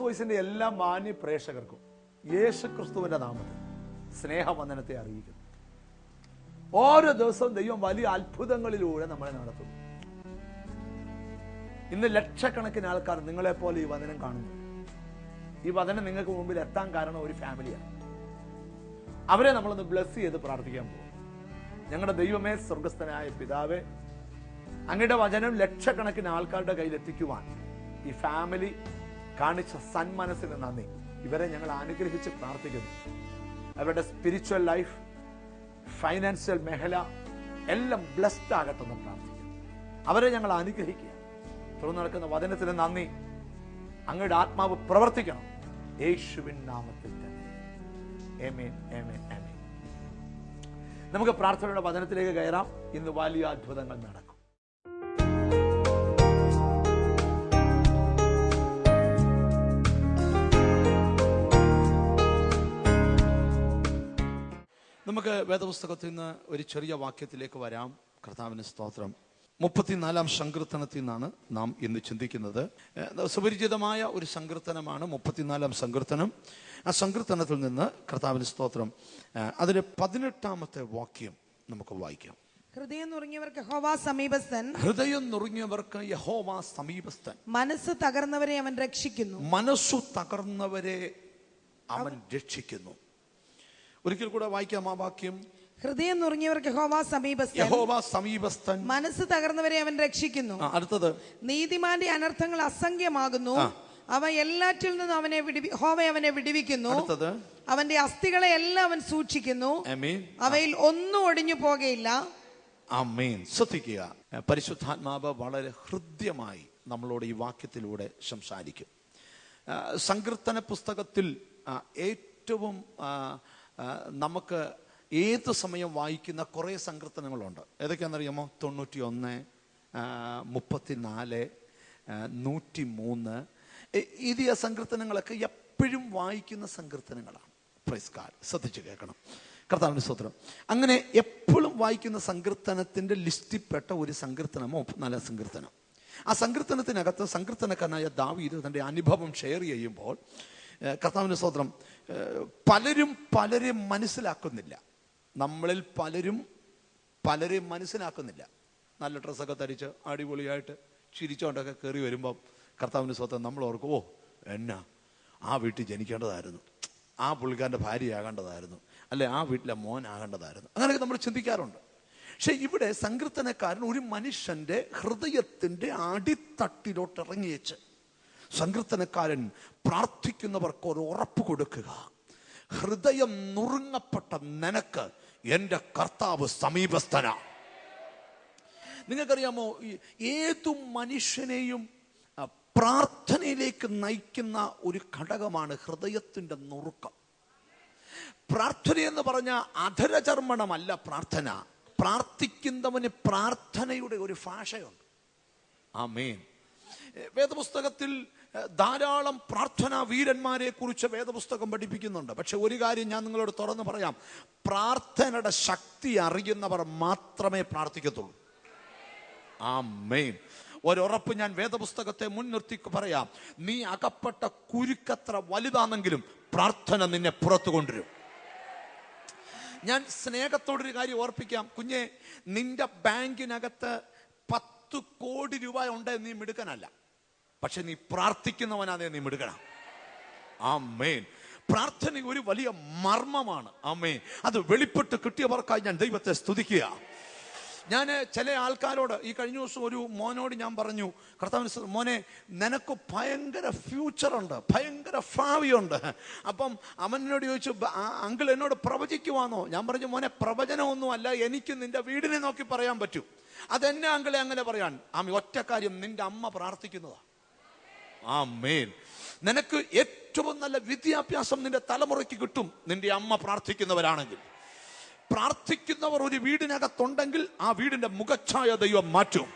വോയിസിന്റെ എല്ലാ മാന്യ പ്രേക്ഷകർക്കും യേശു ക്രിസ്തുവിന്റെ നാമത്തിൽ സ്നേഹവന്ദനത്തെ അറിയിക്കുന്നു. ഓരോ ദിവസവും ദൈവം വലിയ അത്ഭുതങ്ങളിലൂടെ നമ്മളെ നടത്തുന്നു. ഇന്ന് ലക്ഷക്കണക്കിന് ആൾക്കാർ നിങ്ങളെ പോലെ ഈ വചനം കാണുന്നു. ഈ വചനം നിങ്ങൾക്ക് മുമ്പിൽ എത്താൻ കാരണം ഒരു ഫാമിലിയാണ്. അവരെ നമ്മളൊന്ന് ബ്ലസ് ചെയ്ത് പ്രാർത്ഥിക്കാൻ പോകും ഞങ്ങളുടെ ദൈവമേ സ്വർഗസ്ഥനായ പിതാവേ അങ്ങയുടെ വചനം ലക്ഷക്കണക്കിന് ആൾക്കാരുടെ കയ്യിൽ എത്തിക്കുവാൻ ഈ ഫാമിലി കാണിച്ച സന്മനസ്സിന് നന്ദി. ഇവരെ ഞങ്ങൾ അനുഗ്രഹിച്ച് പ്രാർത്ഥിക്കുന്നു. അവരുടെ സ്പിരിച്വൽ ലൈഫ് ഫൈനാൻഷ്യൽ മേഖല എല്ലാം ബ്ലെസ്ഡ് ആകട്ടെ എന്ന് പ്രാർത്ഥിക്കുന്നു. അവരെ ഞങ്ങൾ അനുഗ്രഹിക്കുക. തുറന്നു നടക്കുന്ന വചനത്തിന് നന്ദി. അങ്ങയുടെ ആത്മാവ് പ്രവർത്തിക്കണം. യേശുവിൻ നാമത്തിൽ തന്നെ. നമുക്ക് പ്രാർത്ഥനയുടെ വചനത്തിലേക്ക് കയറാം. ഇന്ന് വലിയ അത്ഭുതങ്ങൾ നടക്കും. നമുക്ക് വേദപുസ്തകത്തിൽ നിന്ന് ഒരു ചെറിയ വാക്യത്തിലേക്ക് വരാം. കർത്താവിന് സ്തോത്രം. മുപ്പത്തിനാലാം സങ്കീർത്തനത്തിൽ നിന്നാണ് നാം ഇന്ന് ചിന്തിക്കുന്നത്. സുപരിചിതമായ ഒരു സങ്കീർത്തനമാണ് മുപ്പത്തിനാലാം സങ്കീർത്തനം. ആ സങ്കീർത്തനത്തിൽ നിന്ന് കർത്താവിന് സ്തോത്രം. അതിലെ പതിനെട്ടാമത്തെ വാക്യം നമുക്ക് വായിക്കാം. ഹൃദയം നുറുങ്ങിയവർക്ക് ഹോവാ സമീപസ്ഥൻ. ഹൃദയം നുറുങ്ങിയവർക്ക് യഹോവ സമീപസ്ഥൻ. മനസ്സ് തകർന്നവരെ അവൻ രക്ഷിക്കുന്നു. മനസ്സു തകർന്നവരെ അവൻ രക്ഷിക്കുന്നു. ഒരിക്കൽ കൂടെ വായിക്കാം ആ വാക്യം. ഹൃദയം നുറുങ്ങിയവർക്ക് ഹോവാ സമീപസ്ഥൻ. യഹോവ സമീപസ്ഥൻ. മനസ്സ് തകർന്നവരെ അവൻ രക്ഷിക്കുന്നു. അടുത്തത്. നീതിമാന്റെ അനർത്ഥങ്ങൾ അസംഖ്യമാകുന്നു. അവ എല്ലാറ്റിൽ നിന്നും അവനെ വിടിവി ഹോവ അവനെ വിടിവിക്കുന്നു. അടുത്തത്. അവന്റെ അസ്ഥികളെ എല്ലാം അവൻ സൂക്ഷിക്കുന്നു. അവയിൽ ഒന്നും ഒടിഞ്ഞു പോകയില്ല. ശ്രദ്ധിക്കുക. പരിശുദ്ധാത്മാവ് വളരെ ഹൃദ്യമായി നമ്മളോട് ഈ വാക്യത്തിലൂടെ സംസാരിക്കും. സങ്കീർത്തന പുസ്തകത്തിൽ ഏറ്റവും നമുക്ക് ഏത് സമയം വായിക്കുന്ന കുറേ സങ്കീർത്തനങ്ങളുണ്ട്. ഏതൊക്കെയാണെന്നറിയാമോ? തൊണ്ണൂറ്റി ഒന്ന് മുപ്പത്തിനാല് നൂറ്റി മൂന്ന് ഇത് ആ സങ്കീർത്തനങ്ങളൊക്കെ എപ്പോഴും വായിക്കുന്ന സങ്കീർത്തനങ്ങളാണ്. പ്രൈസ് കാർഡ് ശ്രദ്ധിച്ച് കേൾക്കണം. കർത്താവിന്റെ സ്തോത്രം. അങ്ങനെ എപ്പോഴും വായിക്കുന്ന സങ്കീർത്തനത്തിന്റെ ലിസ്റ്റിൽപ്പെട്ട ഒരു സങ്കീർത്തനമോ നല്ല സങ്കീർത്തനം. ആ സങ്കീർത്തനത്തിനകത്ത് സങ്കീർത്തനക്കാരനായ ദാവീദ് തന്റെ അനുഭവം ഷെയർ ചെയ്യുമ്പോൾ ഏഹ്, കർത്താവിന്റെ സ്തോത്രം. പലരും പലരെ മനസ്സിലാക്കുന്നില്ല. നമ്മളിൽ പലരും പലരെ മനസ്സിലാക്കുന്നില്ല. നല്ല ഡ്രസ്സൊക്കെ ധരിച്ച് അടിപൊളിയായിട്ട് ചിരിച്ചോണ്ടൊക്കെ കയറി വരുമ്പം കർത്താവിന്റെ സ്വത്തം നമ്മൾ ഓർക്കും ഓ എന്നാ? ആ വീട്ടിൽ ജനിക്കേണ്ടതായിരുന്നു. ആ പുള്ളിക്കാരന്റെ ഭാര്യയാകേണ്ടതായിരുന്നു അല്ലെ ആ വീട്ടിലെ മോനാകേണ്ടതായിരുന്നു അങ്ങനെയൊക്കെ നമ്മൾ ചിന്തിക്കാറുണ്ട്. പക്ഷെ ഇവിടെ സങ്കീർത്തനക്കാരൻ ഒരു മനുഷ്യന്റെ ഹൃദയത്തിന്റെ അടിത്തട്ടിലോട്ട് ഇറങ്ങിയേച്ച് സങ്കീർത്തനക്കാരൻ പ്രാർത്ഥിക്കുന്നവർക്ക് ഒരു ഉറപ്പ് കൊടുക്കുക. ഹൃദയം നുറുങ്ങപ്പെട്ട നിനക്ക് എന്റെ കർത്താവ് സമീപസ്ഥന. നിങ്ങൾക്കറിയാമോ ഏതു മനുഷ്യനെയും പ്രാർത്ഥനയിലേക്ക് നയിക്കുന്ന ഒരു ഘടകമാണ് ഹൃദയത്തിന്റെ നുറുക്കം. പ്രാർത്ഥന എന്ന് പറഞ്ഞ അധരചർമ്മണമല്ല പ്രാർത്ഥന. പ്രാർത്ഥിക്കുന്നവന് പ്രാർത്ഥനയുടെ ഒരു ഭാഷയുണ്ട്. ആ വേദപുസ്തകത്തിൽ ധാരാളം പ്രാർത്ഥനാ വീരന്മാരെ കുറിച്ച് വേദപുസ്തകം പഠിപ്പിക്കുന്നുണ്ട്. പക്ഷെ ഒരു കാര്യം ഞാൻ നിങ്ങളോട് തുറന്ന് പറയാം. പ്രാർത്ഥനയുടെ ശക്തി അറിയുന്നവർ മാത്രമേ പ്രാർത്ഥിക്കത്തുള്ളൂ. ആ മെയിൻ ഒരുറപ്പ് ഞാൻ വേദപുസ്തകത്തെ മുൻനിർത്തി പറയാം. നീ അകപ്പെട്ട കുരുക്കത്ര വലുതാണെങ്കിലും പ്രാർത്ഥന നിന്നെ പുറത്തു കൊണ്ടുവരും. ഞാൻ സ്നേഹത്തോടൊരു കാര്യം ഓർപ്പിക്കാം. കുഞ്ഞെ നിന്റെ ബാങ്കിനകത്ത് പത്ത് കോടി രൂപ ഉണ്ടെന്ന് നീ മിടുക്കനല്ല. പക്ഷെ നീ പ്രാർത്ഥിക്കുന്നവനാ നീ മിടുകണം ആ മേൻ പ്രാർത്ഥന ഒരു വലിയ മർമ്മമാണ്. അമ്മേ അത് വെളിപ്പെട്ട് കിട്ടിയവർക്കായി ഞാൻ ദൈവത്തെ സ്തുതിക്കുക. ഞാൻ ചില ആൾക്കാരോട് ഈ കഴിഞ്ഞ ദിവസം ഒരു മോനോട് ഞാൻ പറഞ്ഞു കർത്താവിന് മോനെ നിനക്ക് ഭയങ്കര ഫ്യൂച്ചറുണ്ട് ഭയങ്കര ഭാവിയുണ്ട് അപ്പം അവനോട് ചോദിച്ചു അങ്കിൾ എന്നോട് പ്രവചിക്കുവാന്നോ? ഞാൻ പറഞ്ഞു മോനെ പ്രവചനമൊന്നും അല്ല എനിക്ക് നിന്റെ വീടിനെ നോക്കി പറയാൻ പറ്റൂ. അതെന്നെ അങ്കിളെ അങ്ങനെ പറയാൻ ആമി ഒറ്റ കാര്യം നിന്റെ അമ്മ പ്രാർത്ഥിക്കുന്നതാ. ആ മേൻ നിനക്ക് ഏറ്റവും നല്ല വിദ്യാഭ്യാസം നിന്റെ തലമുറയ്ക്ക് കിട്ടും നിന്റെ അമ്മ പ്രാർത്ഥിക്കുന്നവരാണെങ്കിൽ. പ്രാർത്ഥിക്കുന്നവർ ഒരു വീടിനകത്തുണ്ടെങ്കിൽ ആ വീടിന്റെ മുഖച്ഛായ ദൈവം മാറ്റും.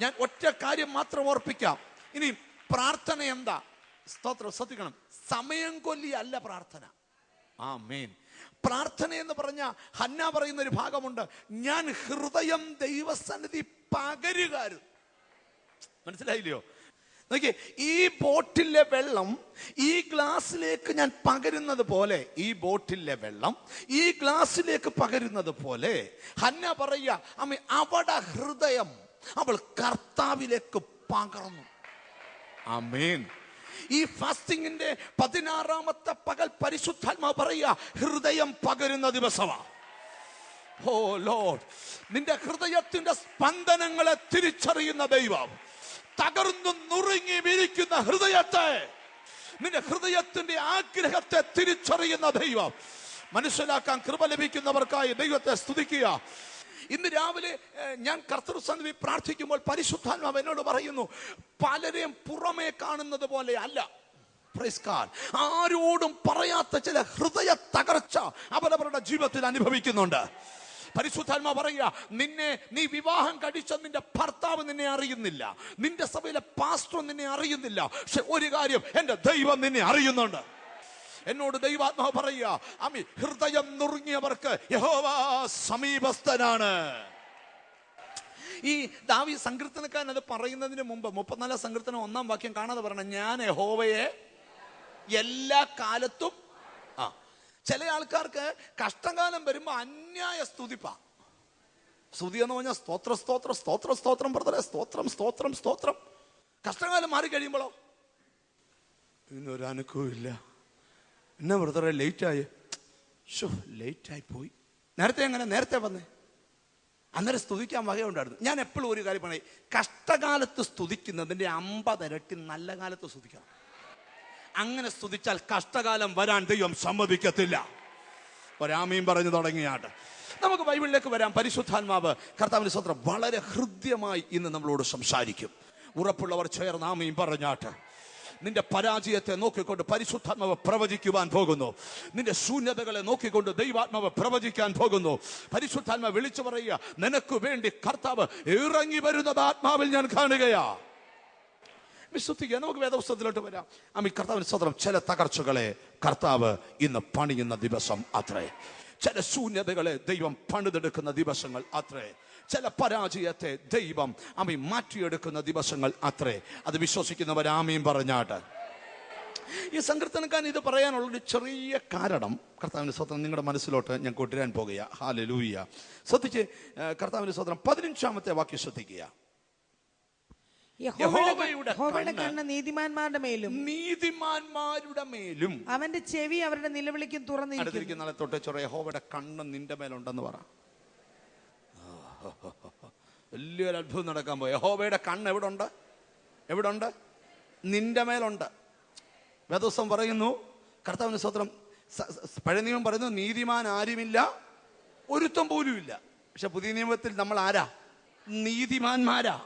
ഞാൻ ഒറ്റ കാര്യം മാത്രം ഓർപ്പിക്കാം. ഇനി പ്രാർത്ഥന എന്താ? സ്തോത്രം ശ്രദ്ധിക്കണം. സമയം കൊല്ലി അല്ല പ്രാർത്ഥന. ആ മേൻ പ്രാർത്ഥന എന്ന് പറഞ്ഞ ഹന്ന പറയുന്ന ഒരു ഭാഗമുണ്ട്. ഞാൻ ഹൃദയം ദൈവസന്നിധി പകരുകാരും. മനസ്സിലായില്ലയോ? നോക്കിയേ ഈ ബോട്ടിലെ വെള്ളം ഈ ഗ്ലാസ്സിലേക്ക് ഞാൻ പകരുന്നത് പോലെ ഈ ബോട്ടിലെ വെള്ളം ഈ ഗ്ലാസ്സിലേക്ക് പകരുന്നത് പോലെ ഹന്ന പറയുക അമ്മ അവടെ ഹൃദയം അവൾ കർത്താവിലേക്ക് പകർന്നു. അമീൻ ഈ ഫാസ്റ്റിങ്ങിന്റെ പതിനാറാമത്തെ പകൽ പരിശുദ്ധാത്മാവ് പറയുക ഹൃദയം പകരുന്ന ദിവസമാണ് ഓ ലോഡ് നിന്റെ ഹൃദയത്തിന്റെ സ്പന്ദനങ്ങളെ തിരിച്ചറിയുന്ന ദൈവം. തകർന്നു നുറുങ്ങി വിരിക്കുന്ന ഹൃദയത്തെ നിന്റെ ഹൃദയത്തിന്റെ ആഗ്രഹത്തെ തിരിച്ചറിയുന്ന ദൈവം. മനസ്സിലാക്കാൻ കൃപ ലഭിക്കുന്നവർക്കായി ദൈവത്തെ സ്തുതിക്കുക. ഇന്ന് രാവിലെ ഞാൻ കർത്തൃസന്നിധി പ്രാർത്ഥിക്കുമ്പോൾ പരിശുദ്ധാത്മാവ് എന്നോട് പറയുന്നു പലരെയും പുറമേ കാണുന്നത് പോലെ അല്ല. ആരോടും പറയാത്ത ചില ഹൃദയ തകർച്ച അവരവരുടെ ജീവിതത്തിൽ അനുഭവിക്കുന്നുണ്ട്. പരിശുദ്ധാത്മ പറയുക നിന്നെ നീ വിവാഹം കഴിച്ച നിന്റെ ഭർത്താവ് നിന്നെ അറിയുന്നില്ല. നിന്റെ സഭയിലെ പാസ്റ്റർ നിന്നെ അറിയുന്നില്ല. പക്ഷെ ഒരു കാര്യം എന്റെ ദൈവം നിന്നെ അറിയുന്നുണ്ട്. എന്നോട് ദൈവാത്മാവ് പറയുക അമി ഹൃദയം നുറുങ്ങിയവർക്ക് യഹോവ സമീപസ്ഥനാണ്. ഈ ദാവി സങ്കീർത്തനക്കാരൻ അത് പറയുന്നതിന് മുമ്പ് മുപ്പത്തിനാലാം സങ്കീർത്തനം ഒന്നാം വാക്യം കാണാതെ പറഞ്ഞ ഞാൻ യഹോവയെ എല്ലാ കാലത്തും ചില ആൾക്കാർക്ക് കഷ്ടകാലം വരുമ്പോൾ അന്യായ സ്തുതിപ്പാ. സ്തുതി എന്ന് പറഞ്ഞാൽ സ്തോത്ര സ്തോത്ര സ്തോത്ര സ്തോത്രം പറഞ്ഞേ സ്തോത്രം സ്തോത്രം സ്തോത്രം. കഷ്ടകാലം മാറി കഴിയുമ്പോഴോ? ഇന്നൊരു അനക്കവും ഇല്ല. എന്നാ ബ്രദറെ ലേറ്റായി. ഷോ ലേറ്റായി പോയി. നേരത്തെ എങ്ങനെ? നേരത്തെ വന്നേ. അന്നേരം സ്തുതിക്കാൻ വകയുണ്ടായിരുന്നു. ഞാൻ എപ്പോഴും ഒരു കാര്യം പറയും കഷ്ടകാലത്ത് സ്തുതിക്കുന്നതിന്റെ അമ്പതിരട്ടി നല്ല കാലത്ത് സ്തുതിക്കണം. അങ്ങനെ സ്തുതിച്ചാൽ കഷ്ടകാലം വരാൻ ദൈവം സമ്മതിക്കത്തില്ല. ഒരാമീൻ പറഞ്ഞു തുടങ്ങിയാട്ട്. നമുക്ക് ബൈബിളിലേക്ക് വരാം. പരിശുദ്ധാത്മാവ് കർത്താവിന്റെ സ്വത്രം വളരെ ഹൃദ്യമായി ഇന്ന് നമ്മളോട് സംസാരിക്കും. ഉറപ്പുള്ളവർ ചേർന്ന് ആമീൻ പറഞ്ഞാട്ട്. നിന്റെ പരാജയത്തെ നോക്കിക്കൊണ്ട് പരിശുദ്ധാത്മാവ് പ്രവചിക്കുവാൻ പോകുന്നു. നിന്റെ ശൂന്യതകളെ നോക്കിക്കൊണ്ട് ദൈവാത്മാവ് പ്രവചിക്കാൻ പോകുന്നു. പരിശുദ്ധാത്മാവ് വിളിച്ചു പറയുക നിനക്ക് വേണ്ടി കർത്താവ് ഇറങ്ങി വരുന്നത് ആത്മാവിൽ ഞാൻ കാണുകയാ. വിശ്വസിക്കുക. നമുക്ക് വേദപുസ്തകത്തിലോട്ട് വരാം. അമ്മ കർത്താവിന് സ്വതന്ത്രം ചില തകർച്ചകളെ കർത്താവ് ഇന്ന് പണിയുന്ന ദിവസം അത്രേ. ചില ശൂന്യതകളെ ദൈവം പണിതെടുക്കുന്ന ദിവസങ്ങൾ അത്രേ. ചില പരാജയത്തെ ദൈവം അമ്മ മാറ്റിയെടുക്കുന്ന ദിവസങ്ങൾ അത്രേ. അത് വിശ്വസിക്കുന്നവർ ആമയും പറഞ്ഞാട്ട്. ഈ സങ്കീർത്തനക്കാൻ ഇത് പറയാനുള്ള ഒരു ചെറിയ കാരണം കർത്താവിന്റെ സ്വതന്ത്രം നിങ്ങളുടെ മനസ്സിലോട്ട് ഞാൻ കൊണ്ടുവരാൻ പോകുക ഹാല ലൂയ ശ്രദ്ധിച്ച് കർത്താവിന്റെ സ്വത്രം പതിനഞ്ചാമത്തെ വാക്യം ശ്രദ്ധിക്കുക. യഹോവയുടെ കണ്ണ് നീതിമാന്മാരുടെ മേലും. നീതിമാന്മാരുടെ മേലും. അവന്റെ ചെവി അവരുടെ നിലവിളിക്കും തുറന്നിരിക്കും. അടുത്തിരിക്കുന്ന നാളെ തൊട്ട് ചൊറ യഹോവയുടെ കണ്ണ് നിന്റെ മേലുണ്ടെന്ന് പറ. വലിയൊരു അത്ഭുതം നടക്കാൻ പോയി. യഹോവയുടെ കണ്ണ് എവിടെ ഉണ്ട് എവിടെ ഉണ്ട് നിന്റെ മേലുണ്ട്. വേദോസം പറയുന്നു കർത്താവിന് സ്വത്രം പഴയ നിയമം പറയുന്നു നീതിമാൻ ആരുമില്ല ഒരുത്തം പോലുമില്ല. പക്ഷെ പുതിയ നിയമത്തിൽ നമ്മൾ ആരാ? നീതിമാന്മാരാ.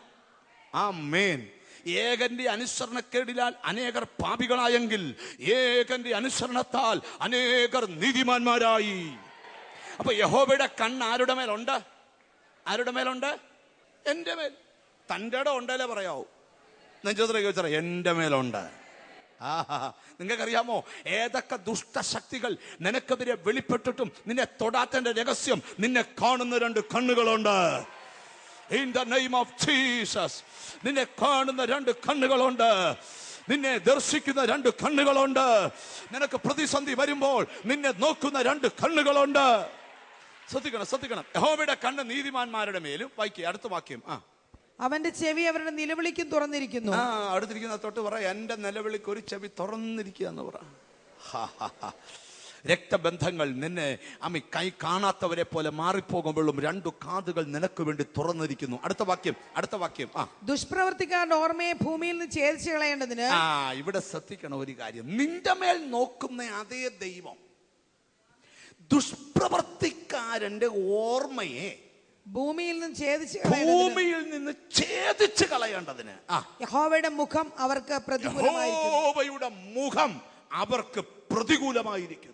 ആ മേൻ ഏകന്റെ അനുസരണക്കേടിലാൽ അനേകർ പാപികളായെങ്കിൽ ഏകന്റെ അനുസരണത്താൽ അനേകർ നീതിമാന്മാരായി. അപ്പൊ യഹോബയുടെ കണ്ണ് ആരുടെ മേലുണ്ട്? ആരുടെ മേലുണ്ട്? എന്റെ മേൽ. തന്റെ ഇടം ഉണ്ടല്ലേ പറയാവൂ? നെഞ്ചോത്ര ചോദിച്ചാൽ എന്റെ മേലുണ്ട്. ആഹാ നിങ്ങൾക്കറിയാമോ? ഏതൊക്കെ ദുഷ്ടശക്തികൾ നിനക്കെതിരെ വെളിപ്പെട്ടിട്ടും നിന്നെ തൊടാത്തന്റെ രഹസ്യം നിന്നെ കാണുന്ന രണ്ട് കണ്ണുകളുണ്ട്. In the name of Jesus നിന്നെ കാണുന്ന രണ്ട് കണ്ണുകളുണ്ട്. നിന്നെ ദർശിക്കുന്ന രണ്ട് കണ്ണുകളുണ്ട്. നിനക്ക് പ്രതിസന്ധി വരുമ്പോൾ നിന്നെ നോക്കുന്ന രണ്ട് കണ്ണുകളുണ്ട്. ശ്രദ്ധിക്കണം ശ്രദ്ധിക്കണം. യഹോവയുടെ കണ്ണ് നീതിമാന്മാരുടെ മേലും. വായിക്കുക അടുത്ത വാക്യം. ആ. അവന്റെ ചെവി അവരുടെ നിലവിളിക്കും തുറന്നിരിക്കുന്നു. ആ അടുത്തിരിക്കുന്ന തൊട്ട് പറ എന്റെ നിലവിളിക്ക് ഒരു ചെവി തുറന്നിരിക്കുക എന്ന് പറ. രക്തബന്ധങ്ങൾ നിന്നെ അമ്മി കൈ കാണാത്തവരെ പോലെ മാറിപ്പോകുമ്പോഴും രണ്ടു കാതുകൾ നിനക്ക് വേണ്ടി തുറന്നിരിക്കുന്നു. അടുത്ത വാക്യം അടുത്ത വാക്യം. ആ. ദുഷ്പ്രവർത്തിക്കാരുടെ ഓർമ്മയെ ഭൂമിയിൽ നിന്ന് ഛേദിച്ചു കളയേണ്ടതിന് ആ ഇവിടെ ശ്രദ്ധിക്കണം ഒരു കാര്യം. നിന്റെ മേൽ നോക്കുന്ന അതേ ദൈവം ദുഷ്പ്രവർത്തിക്കാരന്റെ ഓർമ്മയെ ഭൂമിയിൽ നിന്ന് ഛേദിച്ച് ഭൂമിയിൽ നിന്ന് ഛേദിച്ച് കളയേണ്ടതിന്. യഹോവയുടെ മുഖം അവർക്ക് പ്രതികൂലമായിരിക്കും യഹോവയുടെ മുഖം അവർക്ക് പ്രതികൂലമായിരിക്കുന്നു.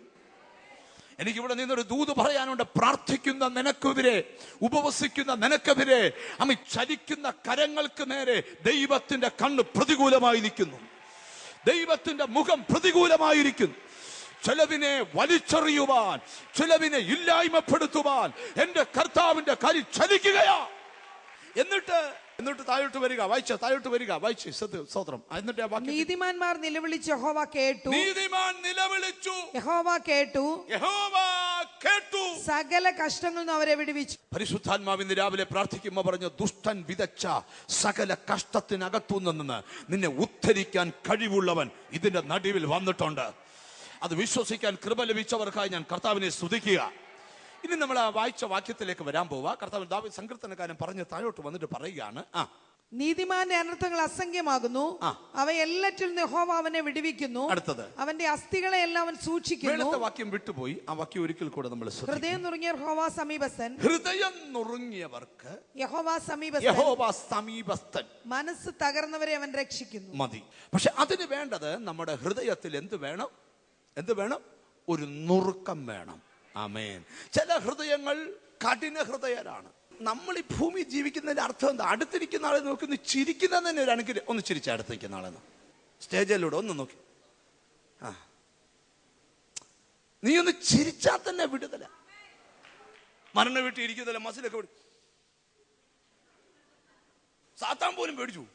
എനിക്കിവിടെ നിന്നൊരു ദൂത് പറയാനുണ്ട്. പ്രാർത്ഥിക്കുന്ന നിനക്കെതിരെ ഉപവസിക്കുന്ന നിനക്കെതിരെ അമ്മ ചലിക്കുന്ന കരങ്ങൾക്ക് നേരെ ദൈവത്തിന്റെ കണ്ണ് പ്രതികൂലമായി നിൽക്കുന്നു. ദൈവത്തിന്റെ മുഖം പ്രതികൂലമായിരിക്കുന്നു ചിലവിനെ വലിച്ചെറിയുവാൻ ചിലവിനെ ഇല്ലായ്മപ്പെടുത്തുവാൻ എന്റെ കർത്താവിന്റെ കരി ചലിക്കുകയാ എന്നിട്ട് എന്നിട്ട് താഴോട്ട് വരിക വായിച്ച താഴോട്ട് വരിക വായിച്ച സ്തോത്രം. എന്നിട്ട് നീതിമാന്മാർ നിലവിളിച്ച് യഹോവ കേട്ടു. നീതിമാൻ നിലവിളിച്ചു. യഹോവ കേട്ടു. യഹോവ കേട്ടു. സകല കഷ്ടങ്ങളിൽ നിന്ന് അവരെ വിടുവിച്ചു. പരിശുദ്ധാത്മാവിന്ന് രാവിലെ പ്രാർത്ഥിക്കുമ്പോൾ പറഞ്ഞു ദുഷ്ടൻ വിതച്ച സകല കഷ്ടത്തിനകത്തു നിന്ന് നിന്നെ ഉദ്ധരിക്കാൻ കഴിവുള്ളവൻ ഇതിന്റെ നടുവിൽ വന്നിട്ടുണ്ട്. അത് വിശ്വസിക്കാൻ കൃപ ലഭിച്ചവർക്കായി ഞാൻ കർത്താവിനെ സ്തുതിക്കുക. ഇനി നമ്മൾ ആ വായിച്ച വാക്യത്തിലേക്ക് വരാൻ പോവാ. കർത്താവ് ദാവി സങ്കീർത്തനക്കാരൻ പറഞ്ഞ് താഴോട്ട് വന്നിട്ട് പറയുകയാണ്. ആ. നീതിമാന്റെ അനർത്ഥങ്ങൾ അസംഖ്യമാകുന്നു. അവയെല്ലാറ്റിൽ നിന്ന് അവനെ വിടുവിക്കുന്നു. അടുത്തത്. അവന്റെ അസ്ഥികളെ എല്ലാം അവൻ സൂക്ഷിക്കുന്നു. വാക്യം വിട്ടുപോയി. ആ വാക്യം ഒരിക്കൽ കൂടെ നമ്മൾ ഹൃദയം നുറുങ്ങിയ യഹോവ സമീപസ്ഥൻ. ഹൃദയം നുറുങ്ങിയവർക്ക് യഹോവ സമീപസ്ഥൻ. യഹോവ സമീപസ്ഥൻ. മനസ്സ് തകർന്നവരെ അവൻ രക്ഷിക്കുന്നു. മതി. പക്ഷെ അതിന് വേണ്ടത് നമ്മുടെ ഹൃദയത്തിൽ എന്ത് വേണം? എന്ത് വേണം? ഒരു നുറുക്കം വേണം. ആമേൻ. ചില ഹൃദയങ്ങൾ കഠിന ഹൃദയരാണ്. നമ്മൾ ഈ ഭൂമി ജീവിക്കുന്നതിന്റെ അർത്ഥം എന്താ? അടുത്തിരിക്കുന്ന ആളെ നോക്കി ഒന്ന് ചിരിക്കുന്നത് തന്നെ ഒരു അനുഗ്രഹം. ഒന്ന് ചിരിച്ച അടുത്തിരിക്കുന്ന ആളെ സ്റ്റേജിലൂടെ ഒന്ന് നോക്കി. ആ. നീ ഒന്ന് ചിരിച്ചാൽ തന്നെ വിടുതല. മരണ വീട്ടിൽ ഇരിക്കുന്നതല്ല? മസിലൊക്കെ വിടും സാത്താൻ പോലും പേടിച്ചു.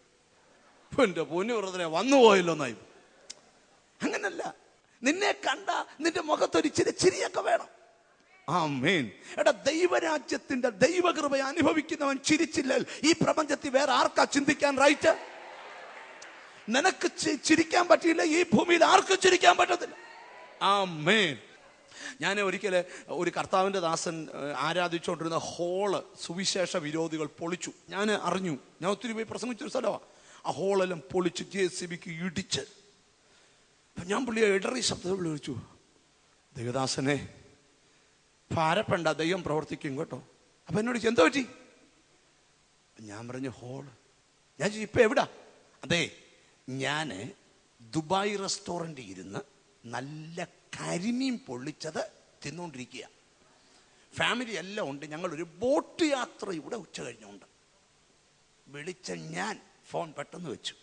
എന്റെ പൊന്നു വെറുതെ വന്നു പോയല്ലോ എന്നായി. അങ്ങനല്ല. നിന്നെ കണ്ട നിന്റെ മുഖത്തൊരു ചിരി ചിരിയൊക്കെ വേണം. ആ മെയിൻ എടാ ദൈവരാജ്യത്തിന്റെ ദൈവകൃപ അനുഭവിക്കുന്നവൻ ചിരിച്ചില്ല ഈ പ്രപഞ്ചത്തിൽ വേറെ ആർക്കാ ചിന്തിക്കാൻ റൈറ്റ് നിനക്ക് ചിരിക്കാൻ പറ്റിയില്ല ഈ ഭൂമിയിൽ ആർക്കും ചിരിക്കാൻ പറ്റത്തില്ല. ആമേൻ. ഞാൻ ഒരിക്കൽ ഒരു കർത്താവിന്റെ ദാസൻ ആരാധിച്ചുകൊണ്ടിരുന്ന ഹോൾ സുവിശേഷ വിരോധികൾ പൊളിച്ചു. ഞാൻ അറിഞ്ഞു. ഞാൻ ഒത്തിരി പോയി പ്രസംഗിച്ചൊരു സ്ഥലമാണ് ആ ഹോളെല്ലാം പൊളിച്ച് ജെ സി ബിക്ക് ഇടിച്ച്. ഞാൻ പുള്ളിയെ ഇടറി ശബ്ദത്തിൽ വിളിച്ചു. ദൈവദാസനെ ഭാരപ്പെണ്ട ദൈവം പ്രവർത്തിക്കും കേട്ടോ. അപ്പൊ എന്നോട് ചെന്ത പറ്റി? ഞാൻ പറഞ്ഞു ഹോൾ. ഞാൻ ചോദിച്ചു ഇപ്പൊ എവിടാ? അതെ ഞാൻ ദുബായ് റെസ്റ്റോറന്റിൽ ഇരുന്ന് നല്ല കരിമീൻ പൊള്ളിച്ചത് തിന്നുകൊണ്ടിരിക്കുക ഫാമിലി എല്ലാം ഉണ്ട്. ഞങ്ങൾ ഒരു ബോട്ട് യാത്ര ഇവിടെ ഉച്ച കഴിഞ്ഞുണ്ട് വിളിച്ച ഞാൻ ഫോൺ പെട്ടെന്ന് വെച്ചു.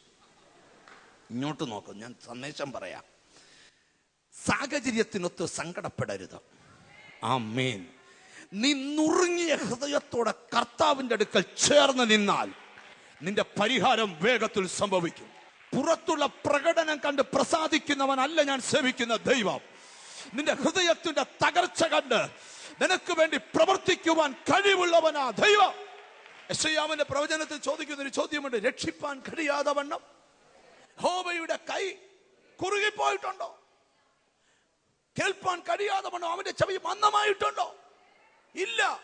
ഇങ്ങോട്ട് നോക്കും ഞാൻ സന്ദേശം പറയാം. സാഹചര്യത്തിനൊത്ത് സങ്കടപ്പെടരുത്. ആ മേൻ നീ നുറുങ്ങിയ ഹൃദയത്തോടെ കർത്താവിന്റെ അടുക്കൽ ചേർന്ന് നിന്നാൽ നിന്റെ പരിഹാരം വേഗത്തിൽ സംഭവിക്കും. പുറത്തുള്ള പ്രകടനം കണ്ട് പ്രസാദിക്കുന്നവനല്ല ഞാൻ സേവിക്കുന്ന ദൈവം. നിന്റെ ഹൃദയത്തിന്റെ തകർച്ച കണ്ട് നിനക്ക് വേണ്ടി പ്രവർത്തിക്കുവാൻ കഴിവുള്ളവനാ ദൈവം. യശയ്യാവിന്റെ പ്രവചനത്തിൽ ചോദിക്കുന്ന ഒരു ചോദ്യമുണ്ട് രക്ഷിപ്പാൻ കഴിയാതെ വണ്ണം? ഹോബയുടെ കൈ കുറുകിപ്പോയിട്ടുണ്ടോ കേൾപ്പാൻ കഴിയാതെ വണ്ണം അവന്റെ ചെവി മന്ദമായിട്ടുണ്ടോ? ഇല്ല.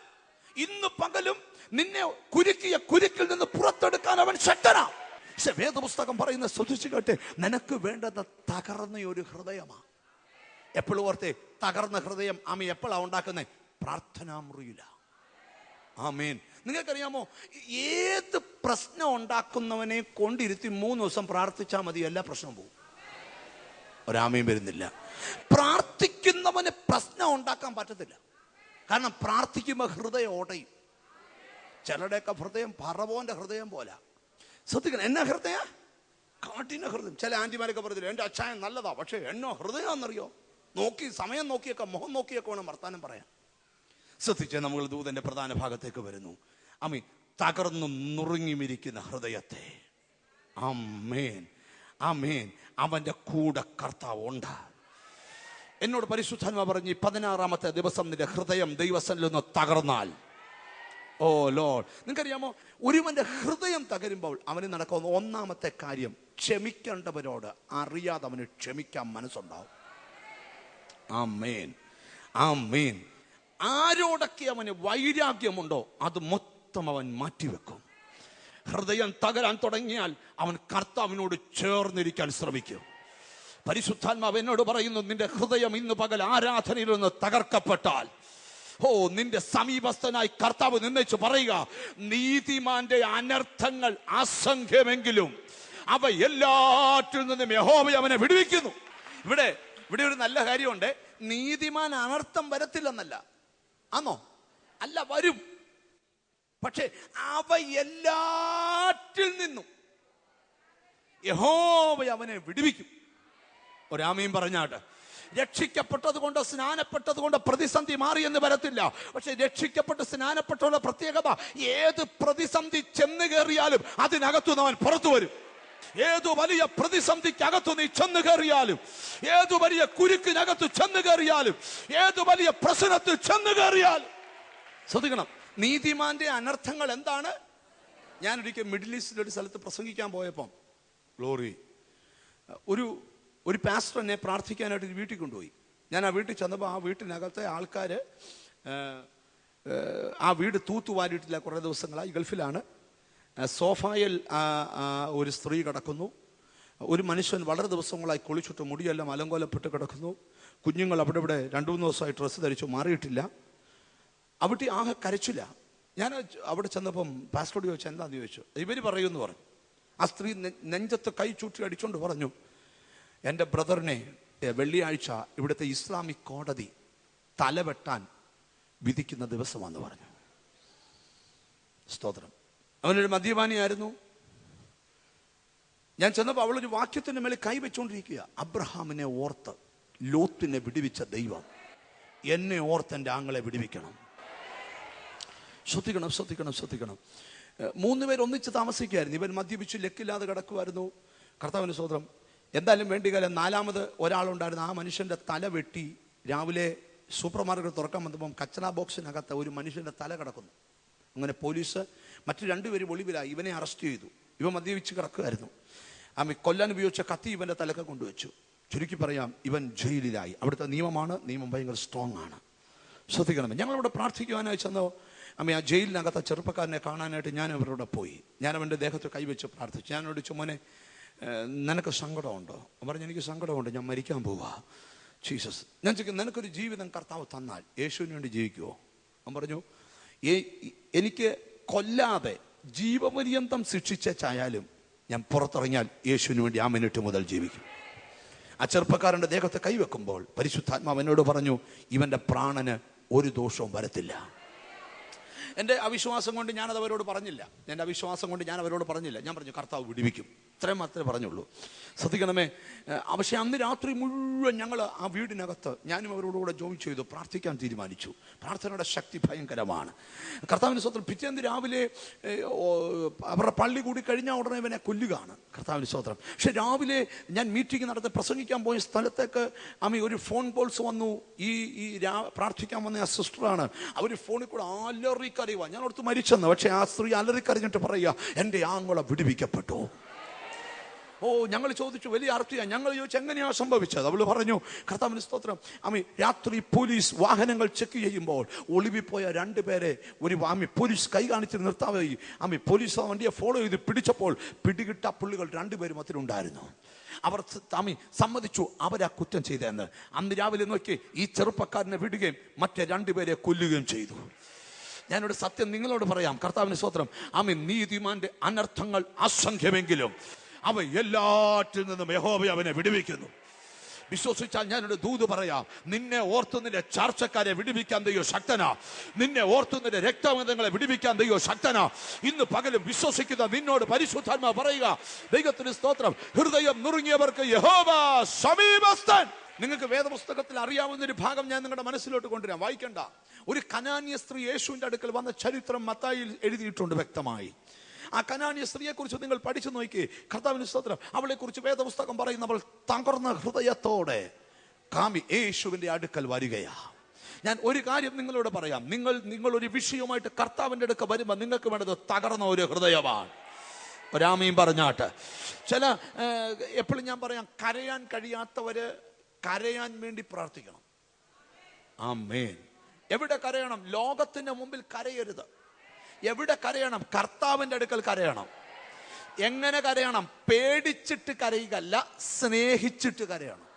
ഇന്ന് പകലും നിന്നെ കുരുക്കിയ കുരുക്കിൽ നിന്ന് പുറത്തെടുക്കാൻ അവൻ ശക്തനാ. പക്ഷെ വേദപുസ്തകം പറയുന്ന ശ്രദ്ധിച്ചു കേട്ടെ നിനക്ക് വേണ്ടത് തകർന്ന ഒരു ഹൃദയമാ. എപ്പോഴും ഓർത്തെ തകർന്ന ഹൃദയം ആമ എപ്പോഴാ ഉണ്ടാക്കുന്നത് പ്രാർത്ഥനാ മുറിയില്ല ആമേൻ. നിങ്ങൾക്കറിയാമോ ഏത് പ്രശ്നം ഉണ്ടാക്കുന്നവനെ കൊണ്ടിരുത്തി മൂന്ന് ദിവസം പ്രാർത്ഥിച്ചാൽ മതി എല്ലാ പ്രശ്നവും പോകും. ഒരാമയും വരുന്നില്ല. പ്രാർത്ഥിക്കുന്നവന് പ്രശ്നം ഉണ്ടാക്കാൻ പറ്റത്തില്ല. കാരണം പ്രാർത്ഥിക്കുമ്പോൾ ഹൃദയം ഓടയും. ചിലരുടെയൊക്കെ ഹൃദയം പറവോന്റെ ഹൃദയം പോല. ശ്രദ്ധിക്കണം എന്നാ ഹൃദയ? കാട്ടിന ഹൃദയം. ചില ആന്റിമാരൊക്കെ പറഞ്ഞില്ല എന്റെ അച്ഛായൻ നല്ലതാ പക്ഷേ എന്നോ ഹൃദയം എന്നറിയോ നോക്കി സമയം നോക്കിയൊക്കെ മുഖം നോക്കിയൊക്കെ വേണം വർത്താനം പറയാൻ. ശ്രദ്ധിച്ച് നമ്മൾ ദൂതന്റെ പ്രധാന ഭാഗത്തേക്ക് വരുന്നു. അമ്മ തകർന്നു നുറുങ്ങിമിരിക്കുന്ന ഹൃദയത്തെ. അമ്മേൻ അമ്മേൻ അവന്റെ കൂടെ കർത്താവ് ഉണ്ട്. എന്നോട് പരിശുദ്ധന്മാർ പറഞ്ഞ് പതിനാറാമത്തെ ദിവസം നിന്റെ ഹൃദയം ദൈവസനിൽ നിന്ന് തകർന്നാൽ. ഓ ലോ നിങ്ങൾക്കറിയാമോ ഒരുവന്റെ ഹൃദയം തകരുമ്പോൾ അവന് നടക്കുന്ന ഒന്നാമത്തെ കാര്യം ക്ഷമിക്കേണ്ടവരോട് അറിയാതെ അവന് ക്ഷമിക്കാൻ മനസ്സുണ്ടാവും. ആ മീൻ ആ മീൻ ആരോടൊക്കെ അവന് വൈരാഗ്യമുണ്ടോ അത് മൊത്തം അവൻ മാറ്റിവെക്കും. ഹൃദയം തകരാൻ തുടങ്ങിയാൽ അവൻ കർത്താവിനോട് ചേർന്നിരിക്കാൻ ശ്രമിക്കും. പരിശുദ്ധാത്മാവ് എന്നോട് പറയുന്നു നിന്റെ ഹൃദയം ഇന്ന് പകൽ ആരാധനയിൽ നിന്ന് തകർക്കപ്പെട്ടാൽ. ഓ നിന്റെ സമീപസ്ഥനായി കർത്താവ് നിന്നേച്ച് പറയുക നീതിമാന്റെ അനർത്ഥങ്ങൾ അസംഖ്യമെങ്കിലും അവ എല്ലാറ്റിൽ നിന്നും യഹോബ അവനെ വിടുവിക്കുന്നു. ഇവിടെ ഇവിടെ ഒരു നല്ല കാര്യമുണ്ട്. നീതിമാൻ അനർത്ഥം വരത്തില്ലെന്നല്ല. ആന്നോ? അല്ല വരും. പക്ഷേ അവ എല്ലാറ്റിൽ നിന്നും യഹോവ അവനെ വിടുവിക്കും. ഒരാമയും പറഞ്ഞാട്ട് രക്ഷിക്കപ്പെട്ടത് കൊണ്ട് സ്നാനപ്പെട്ടത് കൊണ്ട് പ്രതിസന്ധി മാറി എന്ന് വരത്തില്ല. പക്ഷെ രക്ഷിക്കപ്പെട്ട് സ്നാനപ്പെട്ടുള്ള പ്രത്യേകത ഏത് പ്രതിസന്ധി ചെന്ന് കയറിയാലും അതിനകത്തു നിന്ന് അവൻ പുറത്തു വരും. ഏതു വലിയ പ്രതിസന്ധിക്കകത്തു നീ ചെന്ന് കയറിയാലും ഏതു വലിയ കുരുക്കിനകത്ത് ചെന്ന് കയറിയാലും ഏതു വലിയ പ്രശ്നത്തിൽ ചെന്ന് കയറിയാലും ശ്രദ്ധിക്കണം. നീതിമാന്റെ അനർത്ഥങ്ങൾ എന്താണ്? ഞാൻ ഒരിക്കൽ മിഡിൽ ഈസ്റ്റിൽ ഒരു സ്ഥലത്ത് പ്രസംഗിക്കാൻ പോയപ്പം ഗ്ലോറി ഒരു ഒരു പാസ്റ്റർ എന്നെ പ്രാർത്ഥിക്കാനായിട്ട് ഒരു വീട്ടിൽ കൊണ്ടുപോയി. ഞാൻ ആ വീട്ടിൽ ചെന്നപ്പോൾ ആ വീട്ടിനകത്തെ ആൾക്കാർ ആ വീട് തൂത്തുവാരിയിട്ടില്ല കുറേ ദിവസങ്ങളായി ഗൾഫിലാണ്. സോഫായിൽ ഒരു സ്ത്രീ കിടക്കുന്നു. ഒരു മനുഷ്യൻ വളരെ ദിവസങ്ങളായി കുളിച്ചിട്ട് മുടിയെല്ലാം അലങ്കോലപ്പെട്ട് കിടക്കുന്നു. കുഞ്ഞുങ്ങൾ അവിടെ ഇവിടെ രണ്ടു മൂന്ന് ദിവസമായി ഡ്രസ്സ് ധരിച്ചു മാറിയിട്ടില്ല. അവിടെ ആകെ കരച്ചില്ല ഞാൻ അവിടെ ചെന്നപ്പം പാസ്റ്റോട് ചോദിച്ചു എന്താന്ന് ചോദിച്ചു? ഇവർ പറയുമെന്ന് പറഞ്ഞു. ആ സ്ത്രീ നെഞ്ചത്ത് കൈ ചൂട്ടി അടിച്ചുകൊണ്ട് പറഞ്ഞു എന്റെ ബ്രദറിനെ വെള്ളിയാഴ്ച ഇവിടുത്തെ ഇസ്ലാമിക് കോടതി തലവെട്ടാൻ വിധിക്കുന്ന ദിവസമാണെന്ന് പറഞ്ഞു. സ്തോത്രം. അവനൊരു മദ്യപാനിയായിരുന്നു. ഞാൻ ചെന്നപ്പോൾ അവളൊരു വാക്യത്തിന്റെ മേലെ കൈവച്ചുകൊണ്ടിരിക്കുക അബ്രഹാമിനെ ഓർത്ത് ലോത്തിനെ വിടുവിച്ച ദൈവം എന്നെ ഓർത്ത് എന്റെ ആങ്ങളെ വിടുവിക്കണം. ശ്രദ്ധിക്കണം ശ്രദ്ധിക്കണം ശ്രദ്ധിക്കണം. മൂന്ന് പേർ ഒന്നിച്ച് താമസിക്കുകയായിരുന്നു ഇവൻ മദ്യപിച്ച് ലക്കില്ലാതെ കിടക്കുമായിരുന്നു കർത്താവിന് സ്വതന്ത്രം എന്തായാലും വേണ്ടി കാലം നാലാമത് ഒരാളുണ്ടായിരുന്നു. ആ മനുഷ്യന്റെ തല വെട്ടി. രാവിലെ സൂപ്പർ മാർക്കറ്റ് തുറക്കാൻ വന്നപ്പം കച്ചറ ബോക്സിനകത്ത് ഒരു മനുഷ്യന്റെ തല കിടക്കുന്നു. അങ്ങനെ പോലീസ് മറ്റു രണ്ടുപേരും ഒളിവിലായി. ഇവനെ അറസ്റ്റ് ചെയ്തു. ഇവ മദ്യപിച്ച് കിടക്കുമായിരുന്നു ആമി കൊല്ലാൻ ഉപയോഗിച്ച കത്തി ഇവന്റെ തലക്ക് കൊണ്ടുവച്ചു. ചുരുക്കി പറയാം ഇവൻ ജയിലിലായി. അവിടുത്തെ നിയമമാണ്. നിയമം ഭയങ്കര സ്ട്രോങ് ആണ്. ശ്രദ്ധിക്കണം. ഞങ്ങളിവിടെ പ്രാർത്ഥിക്കുവാനായി ചെന്നോ? അമ്മ ആ ജയിലിനകത്ത് ചെറുപ്പക്കാരനെ കാണാനായിട്ട് ഞാൻ അവരോട് പോയി. ഞാൻ അവന്റെ ദേഹത്ത് കൈവച്ച് പ്രാർത്ഥിച്ചു. ഞാൻ ചുമനെ നിനക്ക് സങ്കടമുണ്ടോ? പറഞ്ഞു എനിക്ക് സങ്കടമുണ്ട്. ഞാൻ മരിക്കാൻ പോവാ. ജീസസ്. ഞാൻ ചോദിക്കും നിനക്കൊരു ജീവിതം കർത്താവ് തന്നാൽ യേശുവിന് വേണ്ടി ജീവിക്കുമോ അവൻ പറഞ്ഞു "ഏ- എനിക്ക് കൊല്ലാതെ ജീവപര്യന്തം ശിക്ഷിച്ചായാലും ഞാൻ പുറത്തിറങ്ങിയാൽ യേശുവിന് വേണ്ടി ആ മിനിറ്റ് മുതൽ ജീവിക്കും. ആ ചെറുപ്പക്കാരന്റെ ദേഹത്ത് കൈവെക്കുമ്പോൾ പരിശുദ്ധാത്മാവ് എന്നോട് പറഞ്ഞു ഇവന്റെ പ്രാണന് ഒരു ദോഷവും വരത്തില്ല. എന്റെ അവിശ്വാസം കൊണ്ട് ഞാനത് അവരോട് പറഞ്ഞില്ല. എന്റെ അവിശ്വാസം കൊണ്ട് ഞാൻ അവരോട് പറഞ്ഞില്ല. ഞാൻ പറഞ്ഞു കർത്താവ് വിടുവിക്കും. ഇത്രയും മാത്രമേ പറഞ്ഞുള്ളൂ. ശ്രദ്ധിക്കണമേ പക്ഷെ അന്ന് രാത്രി മുഴുവൻ ഞങ്ങൾ ആ വീടിനകത്ത് ഞാനും അവരോടുകൂടെ ജോയിൻ ചെയ്തു പ്രാർത്ഥിക്കാൻ തീരുമാനിച്ചു. പ്രാർത്ഥനയുടെ ശക്തി ഭയങ്കരമാണ്. കർത്താവിന്റെ സ്വത്രം പിറ്റേന്ന് രാവിലെ അവരുടെ പള്ളി കൂടി കഴിഞ്ഞാൽ ഉടനെ ഇവനെ കൊല്ലുകയാണ് കർത്താവിന്റെ സ്വത്രം. പക്ഷെ രാവിലെ ഞാൻ മീറ്റിംഗ് നടത്തി പ്രസംഗിക്കാൻ പോയ സ്ഥലത്തേക്ക് അമ്മ ഒരു ഫോൺ കോൾസ് വന്നു. ഈ ഈ പ്രാർത്ഥിക്കാൻ വന്ന ആ സിസ്റ്ററാണ്. അവർ ഫോണിൽ കൂടെ അലറിക്കറിയുക ഞാൻ ഓർത്ത് മരിച്ചെന്ന്. പക്ഷേ ആ സ്ത്രീ അലറിക്കറിഞ്ഞിട്ട് പറയുക എന്റെ ആങ്ങളെ വിടുവിക്കപ്പെട്ടു. ഓ ഞങ്ങൾ ചോദിച്ചു വലിയ അർത്ഥിയാ ഞങ്ങൾ ചോദിച്ചു എങ്ങനെയാ സംഭവിച്ചത്? അവൾ പറഞ്ഞു കർത്താവിന് സ്തോത്രം. അമ്മി രാത്രി പോലീസ് വാഹനങ്ങൾ ചെക്ക് ചെയ്യുമ്പോൾ ഒളിവിപ്പോയ രണ്ടുപേരെ ഒരു അമ്മി പോലീസ് കൈ കാണിച്ച് നിർത്താവായി അമ്മി പോലീസ് ആ വണ്ടിയെ ഫോളോ ചെയ്ത് പിടിച്ചപ്പോൾ പിടികിട്ട പുള്ളികൾ രണ്ടുപേരും അതിലുണ്ടായിരുന്നു. അവർ അമ്മി സമ്മതിച്ചു അവരാ കുറ്റം ചെയ്തതെന്ന്. അന്ന് രാവിലെ നോക്കി ഈ ചെറുപ്പക്കാരനെ വിടുകയും മറ്റേ രണ്ടുപേരെ കൊല്ലുകയും ചെയ്തു. ഞാനൊരു സത്യം നിങ്ങളോട് പറയാം കർത്താവിന് സ്വത്രം ആമി നീതിമാന്റെ അനർത്ഥങ്ങൾ അസംഖ്യമെങ്കിലും അവ എല്ലാറ്റിൽ നിന്നും യഹോബ അവനെ വിടുവിക്കുന്നു. വിശ്വസിച്ചാൽ ഞാനൊരു ദൂത് പറയാം. നിന്നെ ഓർത്തു നിന്റെ ചാർച്ചക്കാരെ വിടുവിക്കാൻ ദൈവം ശക്തനാ. നിന്നെ ഓർത്തു നിന്റെ രക്തബന്ധങ്ങളെ വിടുവിക്കാൻ ദൈവം ശക്തനാ. ഇന്ന് പകലും വിശ്വസിക്കുന്ന നിന്നോട് പരിശുദ്ധാത്മാ പറയുക ദൈവത്തിന് സ്തോത്രം. ഹൃദയം നുറുങ്ങിയവർക്ക് യഹോവ സമീപസ്ഥൻ. നിങ്ങൾക്ക് വേദപുസ്തകത്തിൽ അറിയാവുന്ന ഒരു ഭാഗം ഞാൻ നിങ്ങളുടെ മനസ്സിലോട്ട് കൊണ്ടുവരാം. വായിക്കണ്ട. ഒരു കനാന്യ സ്ത്രീ യേശുവിന്റെ അടുക്കൽ വന്ന ചരിത്രം മത്തായിൽ എഴുതിയിട്ടുണ്ട് വ്യക്തമായി. ആ കനാനിയ സ്ത്രീയെ കുറിച്ച് നിങ്ങൾ പഠിച്ചു നോക്കി. കർത്താവിന് സ്തോത്രം. അവളെ കുറിച്ച് വേദപുസ്തകം പറയുന്ന അവൾ തകർന്ന ഹൃദയത്തോടെ കാമി യേശുവിന്റെ അടുക്കൽ വരികയാ. ഞാൻ ഒരു കാര്യം നിങ്ങളോട് പറയാം. നിങ്ങൾ നിങ്ങൾ ഒരു വിഷയവുമായിട്ട് കർത്താവിന്റെ അടുക്ക വരുമ്പോൾ നിങ്ങൾക്ക് വേണ്ടത് തകർന്ന ഒരു ഹൃദയമാണ്. ഒരാമയും പറഞ്ഞാട്ട്. ചില എപ്പോഴും ഞാൻ പറയാം കരയാൻ കഴിയാത്തവര് കരയാൻ വേണ്ടി പ്രാർത്ഥിക്കണം. ആ മേൻ എവിടെ കരയണം? ലോകത്തിന്റെ മുമ്പിൽ കരയരുത്. എവിടെ കരയണം? കർത്താവിന്റെ അടുക്കൽ കരയണം. എങ്ങനെ കരയണം? പേടിച്ചിട്ട് കരയുകയല്ല സ്നേഹിച്ചിട്ട് കരയണം.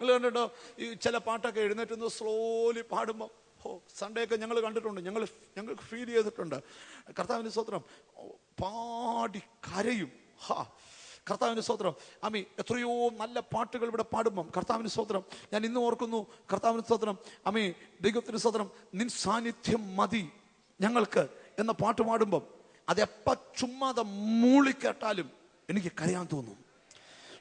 നിങ്ങൾ കണ്ടിട്ടോ ഈ ചില പാട്ടൊക്കെ എഴുന്നേറ്റ് സ്ലോലി പാടുമ്പോൾ ഓ സൺഡേ ഒക്കെ ഞങ്ങൾ കണ്ടിട്ടുണ്ട്. ഞങ്ങൾ ഞങ്ങൾക്ക് ഫീൽ ചെയ്തിട്ടുണ്ട്. കർത്താവിന്റെ സ്വത്രം പാടി കരയും. ഹാ. കർത്താവിന്റെ സ്വത്രം അമ്മി എത്രയോ നല്ല പാട്ടുകൾ ഇവിടെ പാടുമ്പം കർത്താവിന്റെ സ്വത്രം ഞാൻ ഇന്ന് ഓർക്കുന്നു കർത്താവിന്റെ സ്വത്രം അമ്മി ദൈവത്തിന്റെ സ്വത്രം നിൻ സാന്നിധ്യം മതി. ഞങ്ങൾക്ക് എന്ന പാട്ട് പാടുമ്പം അതെപ്പ ചുമ്മാതെ മൂളിക്കേട്ടാലും എനിക്ക് കരയാൻ തോന്നും.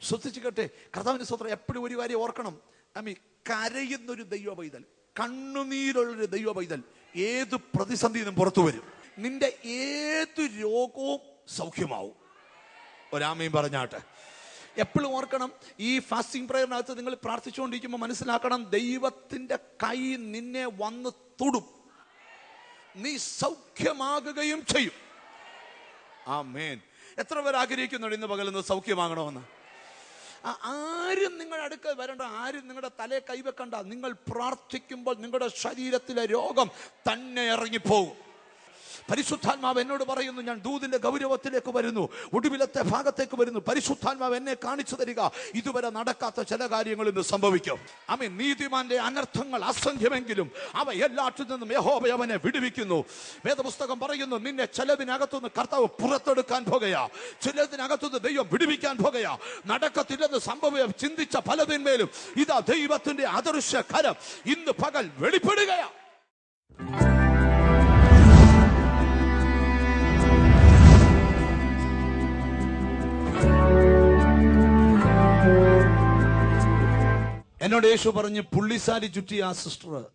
ശ്രദ്ധിച്ചു കേട്ടെ കർത്താവിന്റെ സ്വത്രം എപ്പോഴും ഒരു കാര്യം ഓർക്കണം. അമ്മി കരയുന്നൊരു ദൈവ പൈതൽ കണ്ണുനീരുള്ളൊരു ദൈവ പൈതൽ ഏത് പ്രതിസന്ധിയിലും പുറത്തു വരും? നിന്റെ ഏത് രോഗവും സൗഖ്യമാവും. ഒരാമയും പറഞ്ഞാട്ടെ എപ്പോഴും ഓർക്കണം ഈ ഫാസ്റ്റിംഗ് പ്രയറിനകത്ത് നിങ്ങൾ പ്രാർത്ഥിച്ചുകൊണ്ടിരിക്കുമ്പോൾ മനസ്സിലാക്കണം ദൈവത്തിന്റെ കൈ നിന്നെ വന്ന് തൊടും. നീ സൗഖ്യമാകുകയും ചെയ്യും. ആ മേൻ എത്ര പേർ ആഗ്രഹിക്കുന്നുണ്ട് ഇന്ന് പകലൊന്ന് സൗഖ്യമാകണമെന്ന്? ആരും നിങ്ങളുടെ അടുക്കൽ വരണ്ട ആരും നിങ്ങളുടെ തലയെ കൈവെക്കണ്ട. നിങ്ങൾ പ്രാർത്ഥിക്കുമ്പോൾ നിങ്ങളുടെ ശരീരത്തിലെ രോഗം തന്നെ ഇറങ്ങിപ്പോകും. പരിശുദ്ധാത്മാവ് എന്നോട് പറയുന്നു ഞാൻ ദൂതിന്റെ ഗൗരവത്തിലേക്ക് വരുന്നു ഒടുവിലത്തെ ഭാഗത്തേക്ക് വരുന്നു. പരിശുദ്ധാത്മാവ് എന്നെ കാണിച്ചു തരിക. ഇതുവരെ നടക്കാത്ത ചില കാര്യങ്ങൾ ഇന്ന് സംഭവിക്കും. അമ്മ നീതിമാന്റെ അനർത്ഥങ്ങൾ അസംഖ്യമെങ്കിലും അവ എല്ലാറ്റിൽ നിന്നും യഹോബ അവനെ വിടുവിക്കുന്നു. വേദപുസ്തകം പറയുന്നു നിന്നെ ചിലതിനകത്തുനിന്ന് കർത്താവ് പുറത്തെടുക്കാൻ പോകുകയാ. ചിലതിനകത്തുനിന്ന് ദൈവം വിടുവിക്കാൻ പോകുകയാ. നടക്കത്തില്ലെന്ന് സംഭവം ചിന്തിച്ച പലതിന്മേലും ഇതാ ദൈവത്തിന്റെ അദൃശ്യ കരം ഇന്ന് പകൽ വെളിപ്പെടുകയാ. എന്നോട് യേശു പറഞ്ഞ് പുള്ളിസാരി ചുറ്റി ആ സിസ്റ്റർ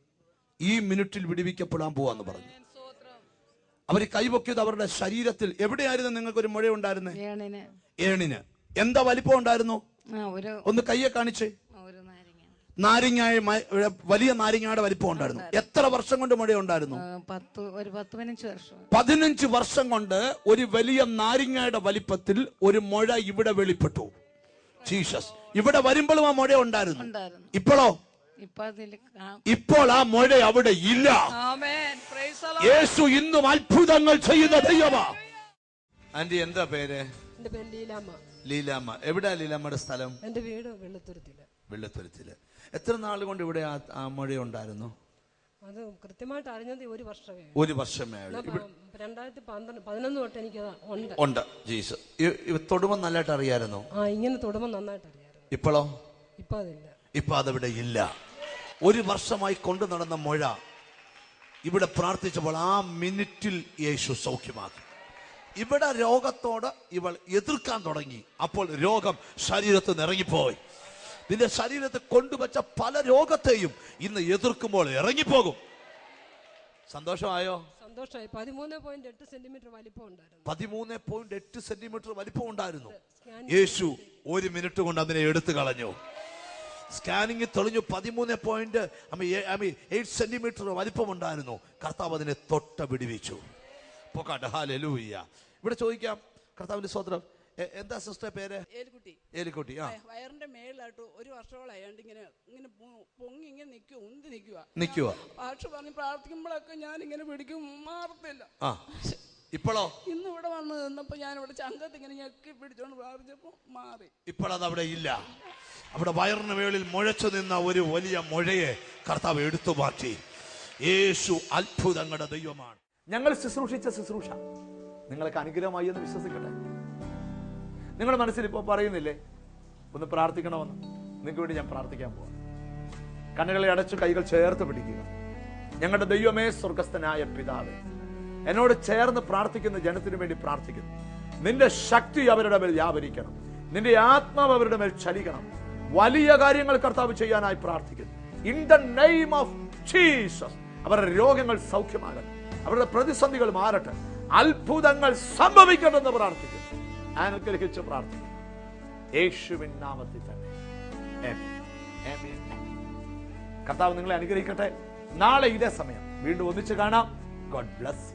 ഈ മിനിറ്റിൽ വിടിവിക്കപ്പെടാൻ പോവാന്ന് പറഞ്ഞു. അവർ കൈപൊക്കിയത് അവരുടെ ശരീരത്തിൽ. എവിടെയായിരുന്നു നിങ്ങൾക്ക് ഒരു മുഴ ഉണ്ടായിരുന്നേ? ഏണിന്. എന്താ വലിപ്പം ഉണ്ടായിരുന്നു? ഒന്ന് കയ്യെ കാണിച്ചേ. നാരങ്ങായ വലിയ നാരങ്ങയുടെ വലിപ്പം ഉണ്ടായിരുന്നു. എത്ര വർഷം കൊണ്ട് മുഴ ഉണ്ടായിരുന്നു? പതിനഞ്ച് വർഷം കൊണ്ട് ഒരു വലിയ നാരങ്ങയുടെ വലിപ്പത്തിൽ ഒരു മുഴ ഇവിടെ വെളിപ്പെട്ടു. ജീസസ് ഇവിടെ വരുമ്പോഴും ആ മുഴ ഉണ്ടായിരുന്നു. ഇപ്പോഴോ? ഇപ്പോൾ ആ മുഴ അവിടെ ഇല്ല. യേശു ഇന്നും അത്ഭുതങ്ങൾ ചെയ്യുന്ന ദൈവമാ. ആന്റി എന്താ പേര്? ലീലാമ്മ. എവിടെയാ ലീലാമ്മയുടെ സ്ഥലം? എന്റെ വീട് വെള്ളത്തുരുത്തിൽ വെള്ളത്തുരുത്തിൽ എത്ര നാൾ കൊണ്ട് ഇവിടെ ആ മുഴ ഉണ്ടായിരുന്നു? അത് കൃത്യമായിട്ട് അറിഞ്ഞത് ഒരു വർഷമേ ഒരു വർഷമേ ആയുള്ളൂ. എന്നാ പ- രണ്ടായിരത്തി പന്ത്രണ്ട് പതിനൊന്ന് തൊട്ട് എനിക്ക് ഉണ്ട്. ഉണ്ട്. ഇ- തൊടുമ്പോ നല്ലതായിട്ട് അറിയായിരുന്നു? ആ ഇങ്ങനെ തൊടുമ്പോൾ നന്നായിട്ട് അറിയാമായിരുന്നു ഇപ്പോഴോ? ഇപ്പൊ അതില്ല. ഇപ്പൊ അതവിടെ ഇല്ല. ഒരു വർഷമായി കൊണ്ടു നടന്ന മുഴ ഇവിടെ പ്രാർത്ഥിച്ചപ്പോൾ ആ മിനിറ്റിൽ യേശു സൗഖ്യമാക്കി. ഇവിടെ രോഗത്തോട് ഇവൾ എതിർക്കാൻ തുടങ്ങി. അപ്പോൾ രോഗം ശരീരത്തിൽ നിന്ന് ഇറങ്ങിപ്പോയി നിന്റെ ശരീരത്തെ കൊണ്ടുവച്ച പല രോഗത്തെയും ഇന്ന് എതിർക്കുമ്പോൾ ഇറങ്ങിപ്പോകും. സന്തോഷമായോ? സന്തോഷമായി. പതിമൂന്ന് പോയിന്റ് എട്ട് സെന്റിമീറ്റർ വലിപ്പം ഉണ്ടായിരുന്നു. പതിമൂന്ന് പോയിന്റ് എട്ട് സെന്റിമീറ്റർ വലിപ്പം ഉണ്ടായിരുന്നു. യേശു ഒരു മിനിറ്റ് കൊണ്ട് അതിനെ എടുത്തു കളഞ്ഞു. സ്കാനിങ് തെളിഞ്ഞു പതിമൂന്ന് പോയിന്റ് എയ്റ്റ് സെന്റിമീറ്റർ വലിപ്പം ഉണ്ടായിരുന്നു. കർത്താവ് അതിനെ തൊട്ട പിടിവിച്ചു പോക്കാട്ടെ. ഹാലൂയ്യ ഇവിടെ ചോദിക്കാം കർത്താവിന്റെ സ്വത്രം എന്താ സിസ്റ്റർ പേര്? ഏലിക്കുട്ടി. ഏലിക്കുട്ടി ആ. വയറിന്റെ മേളിലായിട്ട് ഒരു വർഷങ്ങളായാണ്ട് ഇങ്ങനെ ഇങ്ങനെ പൊങ്ങി ഇങ്ങനെ നിൽക്കുക ഉന്തി നിൽക്കുക നിൽക്കുക ഭാഷ പറഞ്ഞ് പ്രാർത്ഥിക്കുമ്പോഴൊക്കെ ഞാൻ ഇങ്ങനെ പിടിക്കും മാറത്തില്ല. ആ. ഇപ്പോഴോ? ഇന്ന് ഇവിടെ വന്ന് നിന്നപ്പോ ഞാൻ ഇവിടെ ചങ്കത്ത് ഇങ്ങനെ ഞെക്കി പിടിച്ചോണ്ട് പ്രാർത്ഥിച്ചപ്പോ മാറി. ഇപ്പോഴത് അവിടെ ഇല്ല. അവിടെ വയറിന് മേളിൽ മുഴച്ചു നിന്ന ഒരു വലിയ മുഴയെ കർത്താവ് എടുത്തു മാറ്റി. യേശു അത്ഭുതങ്ങളുടെ ദൈവമാണ്. ഞങ്ങൾ ശുശ്രൂഷിച്ച ശുശ്രൂഷ. നിങ്ങൾക്ക് അനുഗ്രഹമായി എന്ന് വിശ്വസിക്കട്ടെ. നിങ്ങളുടെ മനസ്സിൽ ഇപ്പോൾ പറയുന്നില്ലേ? ഒന്ന് പ്രാർത്ഥിക്കണമെന്ന്. നിങ്ങൾക്ക് വേണ്ടി ഞാൻ പ്രാർത്ഥിക്കാൻ പോവാം. കണ്ണുകളെ അടച്ചു കൈകൾ ചേർത്ത് പിടിക്കുക. ഞങ്ങളുടെ ദൈവമേ സ്വർഗസ്ഥനായ പിതാവ് എന്നോട് ചേർന്ന് പ്രാർത്ഥിക്കുന്ന ജനത്തിനു വേണ്ടി പ്രാർത്ഥിക്കുന്നു. നിന്റെ ശക്തി അവരുടെ മേൽ വ്യാപരിക്കണം. നിന്റെ ആത്മാവ് അവരുടെ മേൽ ചലിക്കണം. വലിയ കാര്യങ്ങൾ കർത്താവ് ചെയ്യാനായി പ്രാർത്ഥിക്കുന്നു. In the name of Jesus അവരുടെ രോഗങ്ങൾ സൗഖ്യമാകട്ടെ. അവരുടെ പ്രതിസന്ധികൾ മാറട്ടെ. അത്ഭുതങ്ങൾ സംഭവിക്കട്ടെ എന്ന് പ്രാർത്ഥിക്കുന്നു. അനുഗ്രഹിച്ച് പ്രാർത്ഥിക്കും യേശുവിൻ നാമത്തിൽ തന്നെ. കർത്താവ് നിങ്ങളെ അനുഗ്രഹിക്കട്ടെ. നാളെ ഇതേ സമയം. വീണ്ടും ഒന്നിച്ച് കാണാം. God bless